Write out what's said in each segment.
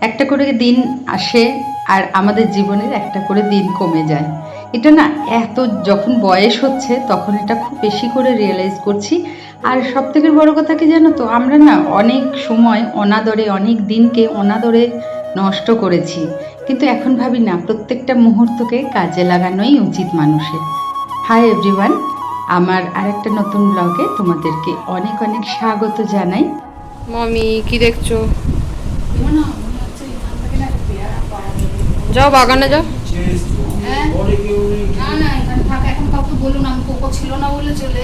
একটা করে দিন আসে আর আমাদের জীবনের একটা করে দিন কমে যায়। এটা না এত যখন বয়স হচ্ছে তখন এটা খুব বেশি করে রিয়েলাইজ করছি। আর সব থেকে বড় কথা কি জানো তো? আমরা না অনেক সময় অনাদরে, অনেক দিনকে অনাদরে নষ্ট করেছি। কিন্তু এখন ভাবি না, প্রত্যেকটা মুহূর্তকে কাজে লাগানোই উচিত মানুষের। হাই এভরিওয়ান আমার আরেকটা নতুন ব্লগে তোমাদেরকে অনেক অনেক স্বাগত জানাই। মামি, কি দেখছ যাও বাগানে যাও না না এখানে থাক এখন কাউকে বলুন আমি কোকো ছিল না বলে চলে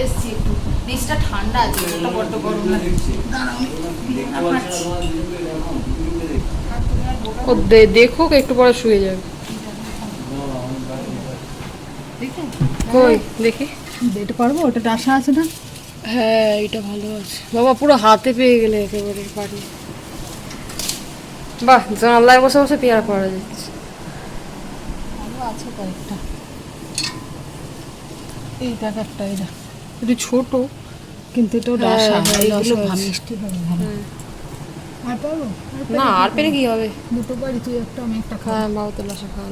এসেছি একটু। নিচটা ঠান্ডা আছে বড্ড গরম। ও দেখো একটু পরে শুয়ে যাবে। কই দেখি। এটা পারব ওটা ডাসা আছে না? হ্যাঁ এটা ভালো আছে। বাবা পুরো হাতে পেয়ে গেলে একেবারে বাড়ি। বাহ জানলায় বসে বসে পেয়ারা করা যাচ্ছে ভালো আছে কয়েকটা। এই এই দেখ। একটু ছোট কিন্তু এটাও হ্যাঁ, ডাসা। হ্যাঁ, ডাসা আছে। মিষ্টি হবে ভালো। আর পারব না আর পেরে কি হবে? দুটো বাড়ি তুই একটা আমি একটা খাওয়া হ্যাঁ বাবা তো লাসা খাওয়া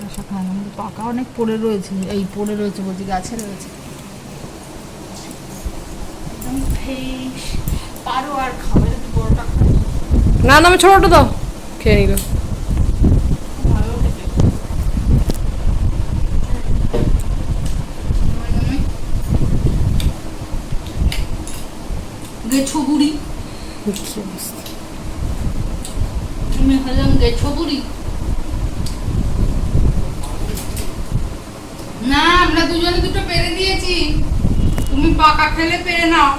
ডাসা খাওয়ালাম পাকা অনেক পড়ে রয়েছে এই পড়ে রয়েছে বলছি গাছে রয়েছে। পারো আর খাবার একটু বড়টা না না আমি ছোটটা দাও। খেয়ে নিল গেছো বুড়ি? হলাম গেছো বুড়ি? না আমরা দুজনে দুটো পেরে দিয়েছি। তুমি পাকা খেলে পেরে নাও।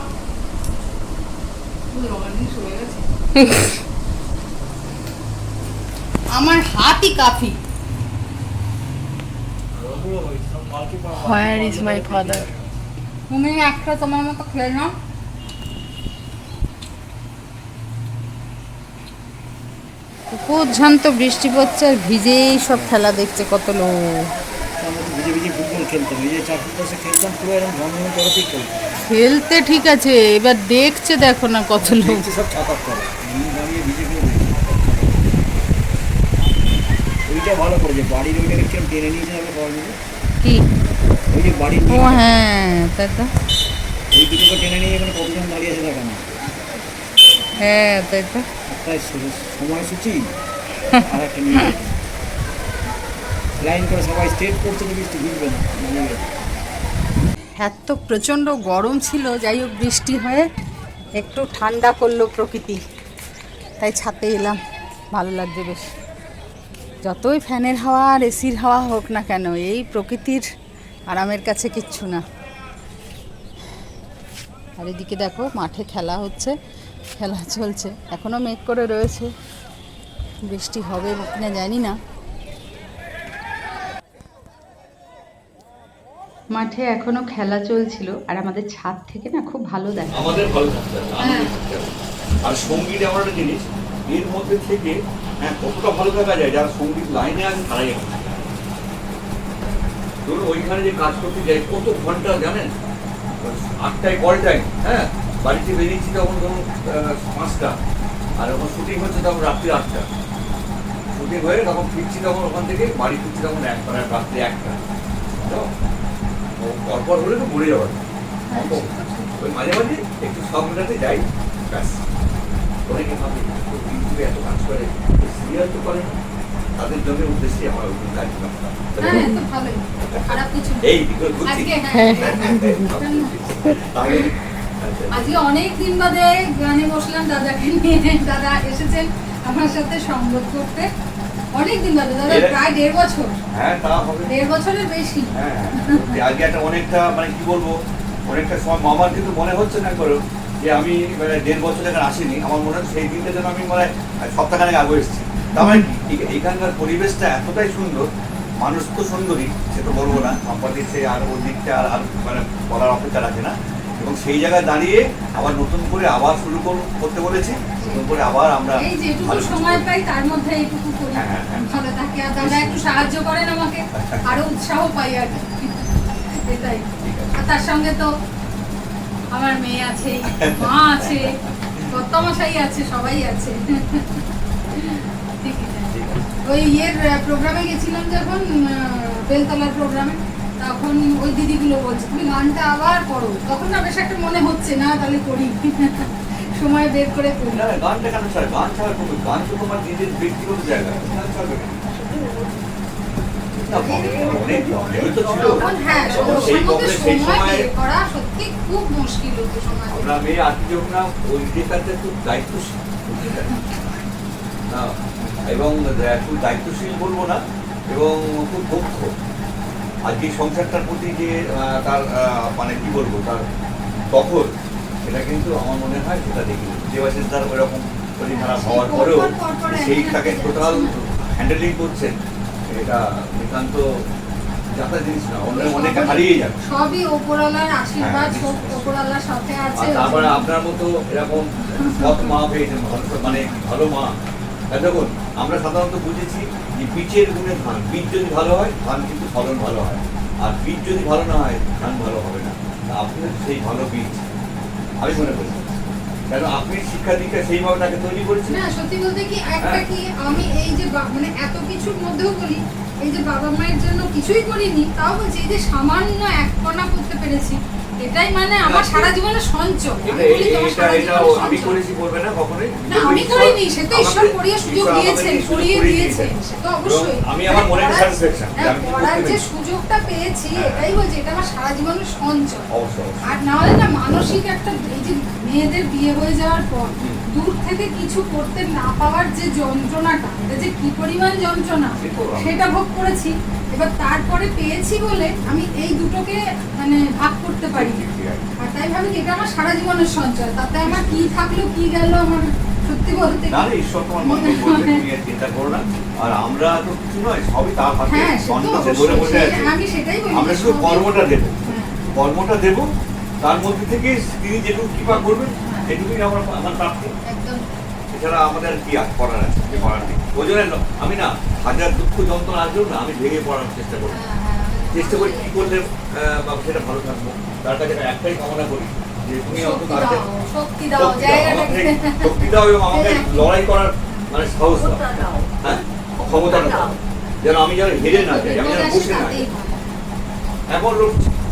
আমার হাতই কাফি। হোয়ার ইজ মাই ফাদার তুমি একটা তোমার মতো খেয়ে নাও। উপর্যন্ত বৃষ্টি পড়ছে আর ভিজেই সব খেলা দেখছে কত লোক। খেলতে ঠিক আছে এবার দেখছে দেখো না কত লোক। কি? ও হ্যাঁ তাই তো। ওই দুটোকে টেনে নিয়ে এখানে কতজন দাঁড়িয়ে আছে দেখা না। হ্যাঁ তাই তো। সময়সূচি আর একটা নিয়ে লাইন করে সবাই স্টেট করছে বৃষ্টি ভিজবে না এত প্রচণ্ড গরম ছিল যাই হোক বৃষ্টি হয়ে একটু ঠান্ডা করল প্রকৃতি। তাই ছাতে এলাম ভালো লাগছে বেশ। যতই ফ্যানের হাওয়া আর এসির হাওয়া হোক না কেন এই প্রকৃতির আরামের কাছে কিচ্ছু না। আর এদিকে দেখো মাঠে খেলা হচ্ছে। খেলা চলছে। এখনও মেঘ করে রয়েছে। বৃষ্টি হবে কিনা জানি না। মাঠে এখনও খেলা চলছিল আর আমাদের ছাদ থেকে না খুব ভালো দেখা। আমাদের ভালো হবে। আর সংগীত এমন একটা জিনিস এর মধ্যে থেকে হ্যাঁ কতটা ভালো থাকা যায় যারা সংগীত লাইনে আছে তারাই ধরুন ওইখানে যে কাজ করতে যাই কত ঘণ্টা জানেন? আটটায় কল টাইম হ্যাঁ? বাড়িতে বেরিয়েছি তখন ধরুন পাঁচটা। আর যখন শুটিং হচ্ছে তখন রাত্রি আটটা। শুটিং হয়ে তখন ফিরছি তখন ওখান থেকে বাড়ি ফিরছি তখন একটা রাত্রি একটা। তো পরপর হলে তো মরে যাওয়ার। ওই মাঝে মাঝে একটু সব মেটাতে যাই ব্যাস। অনেকে ভাবে? ইউটিউবে এত কাজ করে সিরিয়াল তো করে তাদের জন্য উদ্দেশ্যে আমার ওই কাজ করতাম হ্যাঁ কিছু এই বিকল্প আজকে হ্যাঁ আচ্ছা। আজকে অনেক দিন বাদে গানে বসলাম দাদাকে নিয়ে দাদা এসেছেন আমার সাথে করতে। অনেক দিন বাদে দাদা প্রায় দেড় বছর। হ্যাঁ তা হবে। দেড় বছরের বেশি। হ্যাঁ আজকে একটা অনেকটা মানে কি বলব অনেকটা সময় আমার কিন্তু মনে হচ্ছে না করো যে আমি মানে দেড় বছর এখানে আসিনি। আমার মনে হচ্ছে সেই দিনটা যেন আমি মানে সপ্তাহখানেক আগে এসেছি। তার মানে এখানকার পরিবেশটা এতটাই সুন্দর মানুষ তো সুন্দরী সে তো বলব না সম্পাদিত সে আর ওর দিকটা আর আর মানে বলার অপেক্ষা রাখে না। এবং সেই জায়গায় দাঁড়িয়ে আবার নতুন করে আবার শুরু করতে বলেছি। নতুন করে আবার আমরা সময় পাই তার মধ্যে এইটুকু করি। হ্যাঁ, হ্যাঁ, হ্যাঁ। ভালো থাকে। আর দাদা একটু সাহায্য করেন আমাকে। আরও উৎসাহ পাই আর এটাই। আর তার সঙ্গে তো আমার মেয়ে আছে মা আছে কর্তামশাই আছে সবাই আছে। ওই ইয়ের প্রোগ্রামে গেছিলাম যখন বেলতলার প্রোগ্রামে তখন ওই দিদিগুলো বলছে তুমি গানটা আবার করো। তখন না বেশ একটা মনে হচ্ছে না তাহলে করি। সময় বের করে করি। গানটা কেন ছাড়ে গান ছাড়া করবে গান তো তোমার নিজের ব্যক্তিগত জায়গা গান ছাড়বে কবে- আমরা মেয়ে আত্মীয় না ওই খুব দায়িত্বশীল খুব দায়িত্বশীল বলব না এবং খুব দক্ষ। যে সংসারটার প্রতি যে তার মানে কি বলব তার দখল সেটা কিন্তু আমার মনে হয় সেটা দেখি দেবাশিস তার ওইরকম শরীর খারাপ হওয়ার পরেও পর পর পর সেইটাকে টোটাল হ্যান্ডেলিং করছেন এটা নিতান্ত যাতা জিনিস না অন্য অনেকে হারিয়ে যাবে। সবই ওপরওয়ালার আশীর্বাদ হ্যাঁ, সব ওপরওয়ালার সাথে আছে। তারপরে আপনার মতো এরকম সৎ মা পেয়েছেন মানে ভালো মা। দেখুন আমরা সাধারণত বুঝেছি যে বীজের গুণে ধান বীজ যদি ভালো হয় ধান কিন্তু ফলন ভালো হয়। আর বীজ যদি ভালো না হয় ধান ভালো হবে না। আপনি সেই ভালো বীজ। আমি মনে করি। কেন? আপনি শিক্ষা দীক্ষা সেইভাবে তাকে তৈরি করেছেন? না সত্যি বলতে কি একটা হ্যাঁ। কি আমি এই যে মানে এত কিছুর মধ্যেও বলি এই যে বাবা মায়ের জন্য কিছুই করিনি তাও বলছি এই যে সামান্য এক কণা করতে পেরেছি। এটাই মানে আমার সারা জীবনের সঞ্চয় আমি এটা বলি যে আমার এটা সারা এটা জীবনের আমি সঞ্চয়। করেছি বলবে না কখনোই না আমি করিনি সে তো ঈশ্বর করিয়ে সুযোগ দিয়েছেন করিয়ে করিয়ে দিয়েছেন দিয়েছেন। সে তো অবশ্যই আমি আমার মনে স্যাটিসফ্যাকশন পড়ার যে সুযোগটা পেয়েছি হ্যাঁ। এটাই বলছি এটা আমার সারা জীবনের সঞ্চয়। আর না হলে না মানসিক একটা এই যে মেয়েদের বিয়ে হয়ে যাওয়ার পর দূর থেকে কিছু করতে না পাওয়ার যে যন্ত্রণাটা এটা যে কি পরিমাণ যন্ত্রণা সেটা ভোগ করেছি এবার তারপরে পেয়েছি বলে আমি এই দুটোকে মানে ভাগ করতে পারি। আর তাই ভাবি এটা আমার সারা জীবনের সঞ্চয়। তাতে আমার কি থাকল কি গেল আমার সত্যি বলতে না না ঈশ্বর তোমার মঙ্গল করবে তুমি আর চিন্তা করো না। আর আমরা তো কিছু নয় সবই তার হাতে হ্যাঁ বলে আছে। আমি সেটাই বলি আমরা শুধু কর্মটা দেবো। হ্যাঁ। কর্মটা দেবো তার মধ্যে থেকে তিনি যেটুকু কৃপা করবেন সেটুকুই আমার আমার একদম। এছাড়া আমাদের কি করার আছে করার নেই। ওই জন্য আমি না হাজার দুঃখ যন্ত্রণা আসলেও না আমি ভেঙে পড়ার চেষ্টা করি। হ্যাঁ, হ্যাঁ, চেষ্টা করি কি করলে আহ, বা সেটা ভালো থাকব। তার কাছে একটাই কামনা করি যে তুমি শক্তি দাও শক্তি দাও এবং আমাকে হ্যাঁ। লড়াই করার মানে সাহস দাও। হ্যাঁ? ক্ষমতাটা দাও। যেন আমি যেন হেরে না যাই আমি যেন বসে না এখন এই তাই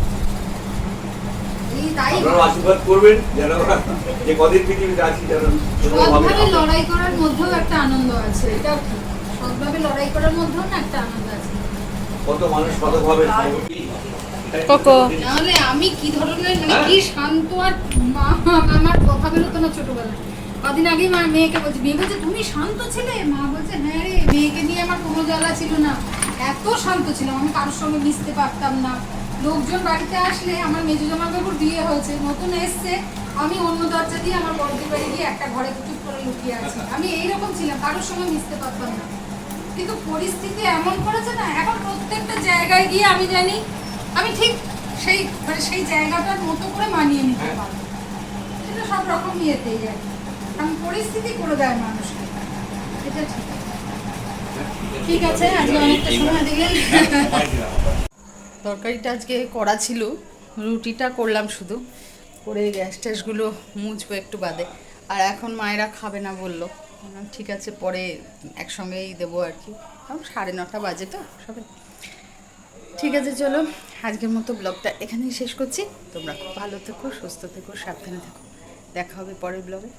আপনারা আশীর্বাদ করবেন যেন যে কদিন পৃথিবীতে আছি যেন লড়াই করার মধ্যেও একটা আনন্দ আছে সৎভাবে লড়াই করার মধ্যেও না একটা আনন্দ আছে? কত মানুষ কতভাবে কোকো। নাহলে আমি কি ধরনের মানে হ্যাঁ। কি শান্ত আর মা- আমার কথা বেরোতো না ছোটবেলায়? কদিন আগে মা মেয়েকে বলছে মেয়ে বলছে তুমি শান্ত ছিলে? মা বলছে হ্যাঁ রে মেয়েকে নিয়ে আমার কোনো জ্বালা ছিল না। এত শান্ত ছিলাম আমি কারোর সঙ্গে মিশতে পারতাম না। লোকজন বাড়িতে আসলে আমার মেজো জামা কাপড় বিয়ে হয়েছে নতুন এসছে আমি অন্য দরজা দিয়ে আমার বড়দের বাড়ি গিয়ে একটা ঘরে চুপ করে লুকিয়ে আছি। আমি এইরকম ছিলাম কারোর সঙ্গে মিশতে পারতাম না। কিন্তু পরিস্থিতি এমন করেছে না এখন প্রত্যেকটা জায়গায় গিয়ে আমি জানি আমি ঠিক সেই মানে সেই জায়গাটার মতো করে মানিয়ে নিতে পারব। সেটা সব রকম ইয়েতেই যায় কারণ পরিস্থিতি করে দেয় মানুষকে। এটা ঠিক। ঠিক আছে। আজকে অনেকটা সময় দিলেন তরকারিটা আজকে করা ছিল, রুটিটা করলাম শুধু। করে গ্যাস ট্যাসগুলো মুছবো একটু বাদে। আর এখন মায়েরা খাবে না বলল। ঠিক আছে, পরে একসঙ্গেই দেবো আর কি। সাড়ে নটা বাজে তো সবে। ঠিক আছে, চলো, আজকের মতো ব্লগটা এখানেই শেষ করছি। তোমরা খুব ভালো থেকো, সুস্থ থেকো, সাবধানে থেকো। দেখা হবে পরের ব্লগে।